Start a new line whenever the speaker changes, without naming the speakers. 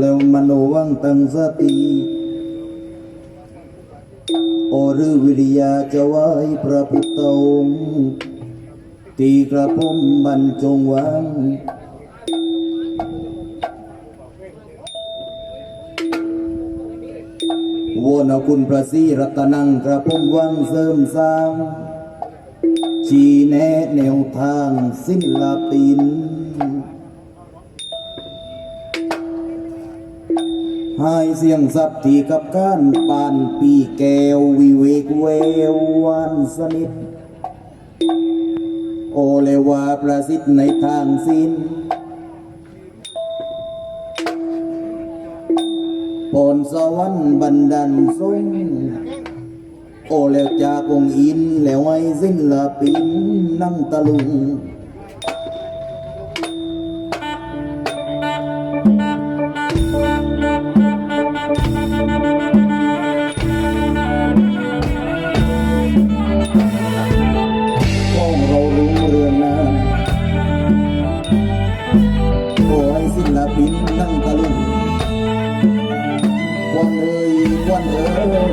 แล้วมโนวังตังสติโอรวิริยาจะไหว้พระพุทธองค์ตีกระผมบรรจงวังวอนเอาคุณพระศรีรัตนังกระผมวังเสริมสร้างชี้แนะแนวทางศิลปิน ให้เสียงสับที่กับการปานปีแก้ววิเวกเววหวานสนิท โอเลวาประสิทธิ์ในทางสิ้นปนสวรรค์บันดาลทรงโอแล้วจากองอินแล้วให้สิ้นละปินนั่งตะลุง อ้ยศิลปินนั่งตะลุงควันเอ้ยวันเอ้ย